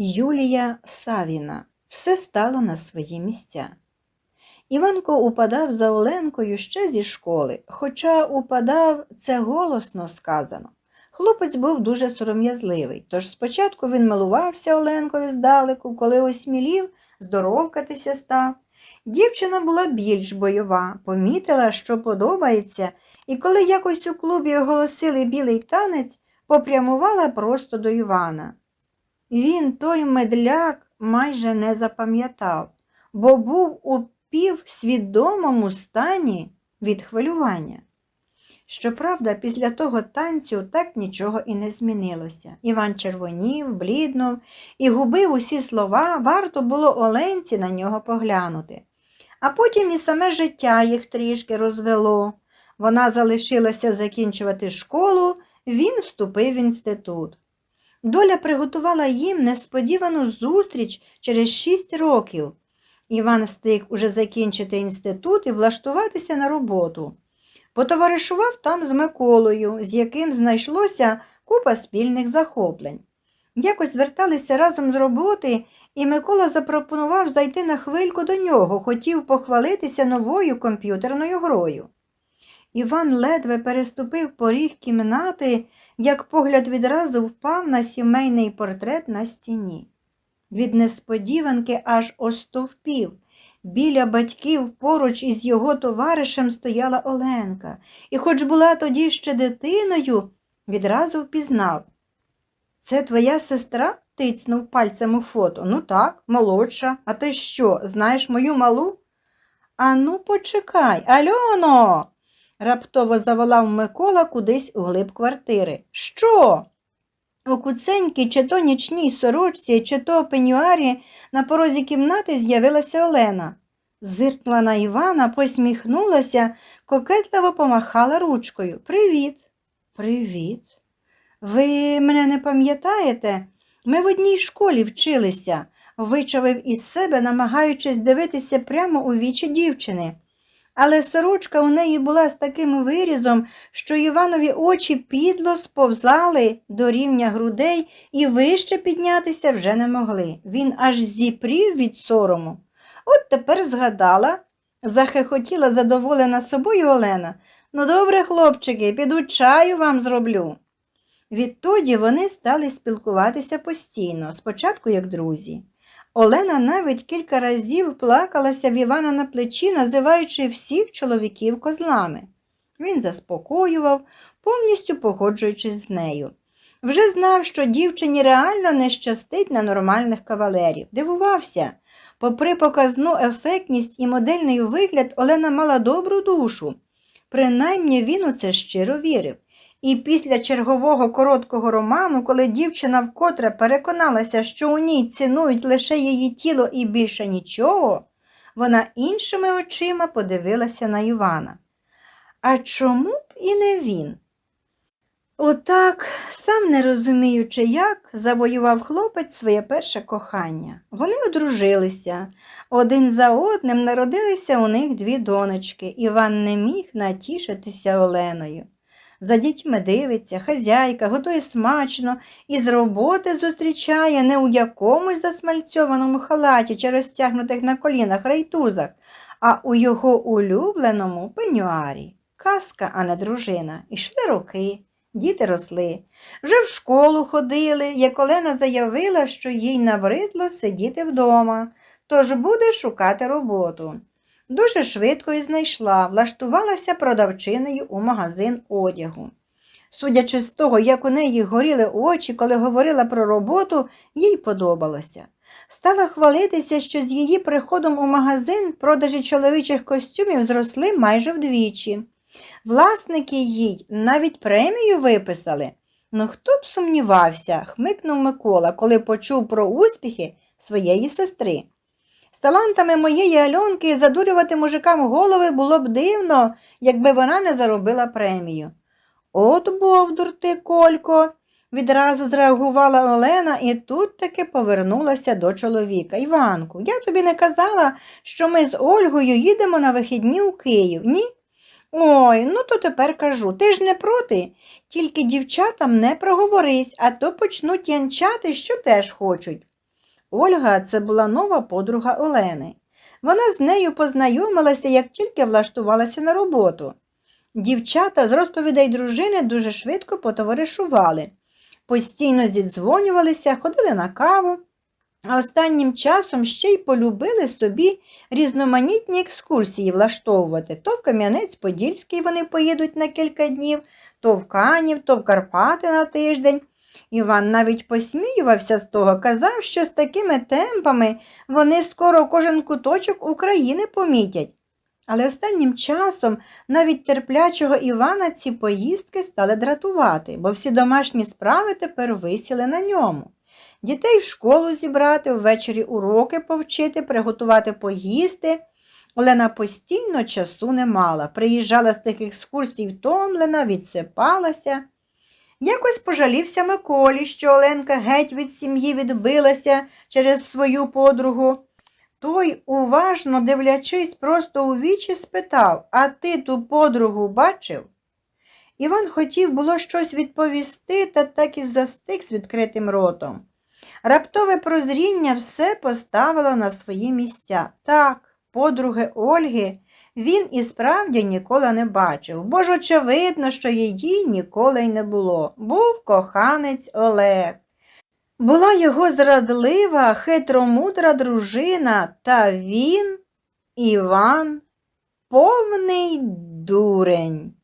Юлія Савіна. Все стало на свої місця. Іванко упадав за Оленкою ще зі школи, хоча упадав це голосно сказано. Хлопець був дуже сором'язливий, тож спочатку він милувався Оленкою здалеку, коли осмілів, здоровкатися став. Дівчина була більш бойова, помітила, що подобається, і коли якось у клубі оголосили білий танець, попрямувала просто до Івана. Він той медляк майже не запам'ятав, бо був у півсвідомому стані від хвилювання. Щоправда, після того танцю так нічого і не змінилося. Іван червонів, бліднув і губив усі слова, варто було Оленці на нього поглянути. А потім і саме життя їх трішки розвело. Вона залишилася закінчувати школу, він вступив в інститут. Доля приготувала їм несподівану зустріч через шість років. Іван встиг уже закінчити інститут і влаштуватися на роботу. Потоваришував там з Миколою, з яким знайшлося купа спільних захоплень. Якось верталися разом з роботи, і Микола запропонував зайти на хвильку до нього, хотів похвалитися новою комп'ютерною грою. Іван ледве переступив поріг кімнати, як погляд відразу впав на сімейний портрет на стіні. Від несподіванки аж остовпів. Біля батьків поруч із його товаришем стояла Оленка, і, хоч була тоді ще дитиною, відразу впізнав. Це твоя сестра? тицнув пальцем у фото. Ну так, молодша. А ти що, знаєш мою малу? Ану, почекай, Альоно. Раптово заволав Микола кудись у глиб квартири. Що? У куценькій чи то нічній сорочці, чи то пенюарі на порозі кімнати з'явилася Олена. Зиркнула на Івана, посміхнулася, кокетливо помахала ручкою. Привіт. Привіт. Ви мене не пам'ятаєте? Ми в одній школі вчилися, вичавив із себе, намагаючись дивитися прямо у вічі дівчини. Але сорочка у неї була з таким вирізом, що Іванові очі підло сповзали до рівня грудей і вище піднятися вже не могли. Він аж зіпрів від сорому. От тепер згадала, захихотіла задоволена собою Олена. Ну, добре, хлопчики, піду чаю вам зроблю. Відтоді вони стали спілкуватися постійно, спочатку як друзі. Олена навіть кілька разів плакалася в Івана на плечі, називаючи всіх чоловіків козлами. Він заспокоював, повністю погоджуючись з нею. Вже знав, що дівчині реально не щастить на нормальних кавалерів. Дивувався. Попри показну ефектність і модельний вигляд, Олена мала добру душу. Принаймні він у це щиро вірив. І після чергового короткого роману, коли дівчина вкотре переконалася, що у ній цінують лише її тіло і більше нічого, вона іншими очима подивилася на Івана. А чому б і не він? Отак, сам не розуміючи, як, завоював хлопець своє перше кохання. Вони одружилися. Один за одним народилися у них дві донечки. Іван не міг натішитися Оленою. За дітьми дивиться, хазяйка, готує смачно і з роботи зустрічає не у якомусь засмальцьованому халаті чи розтягнутих на колінах райтузах, а у його улюбленому пенюарі. Казка, а не дружина. Ішли роки. Діти росли. Вже в школу ходили, як Олена заявила, що їй набридло сидіти вдома, тож буде шукати роботу. Дуже швидко і знайшла, влаштувалася продавчиною у магазин одягу. Судячи з того, як у неї горіли очі, коли говорила про роботу, їй подобалося. Стала хвалитися, що з її приходом у магазин продажі чоловічих костюмів зросли майже вдвічі. Власники їй навіть премію виписали. Ну хто б сумнівався, хмикнув Микола, коли почув про успіхи своєї сестри. З талантами моєї Альонки задурювати мужикам голови було б дивно, якби вона не заробила премію. От бовдур ти, Колько, відразу зреагувала Олена і тут таки повернулася до чоловіка. Іванку, я тобі не казала, що ми з Ольгою їдемо на вихідні у Київ, ні? Ой, ну то тепер кажу, ти ж не проти, тільки дівчатам не проговорись, а то почнуть янчати, що теж хочуть. Ольга це була нова подруга Олени. Вона з нею познайомилася, як тільки влаштувалася на роботу. Дівчата з розповідей дружини дуже швидко потоваришували, постійно зідзвонювалися, ходили на каву, а останнім часом ще й полюбили собі різноманітні екскурсії влаштовувати. То в Кам'янець-Подільський вони поїдуть на кілька днів, то в Канів, то в Карпати на тиждень. Іван навіть посміювався з того, казав, що з такими темпами вони скоро кожен куточок України помітять. Але останнім часом навіть терплячого Івана ці поїздки стали дратувати, бо всі домашні справи тепер висіли на ньому. Дітей в школу зібрати, ввечері уроки повчити, приготувати поїсти. Олена постійно часу не мала, приїжджала з тих екскурсій втомлена, відсипалася. Якось пожалівся Миколі, що Оленка геть від сім'ї відбилася через свою подругу. Той, уважно дивлячись просто у вічі, спитав А ти ту подругу бачив? Іван хотів було щось відповісти, та так і застиг з відкритим ротом. Раптове прозріння все поставило на свої місця. Так, подруги Ольги він і справді ніколи не бачив, бо ж очевидно, що її ніколи й не було. Був коханець Олег. Була його зрадлива, хитромудра дружина, та він, Іван, повний дурень.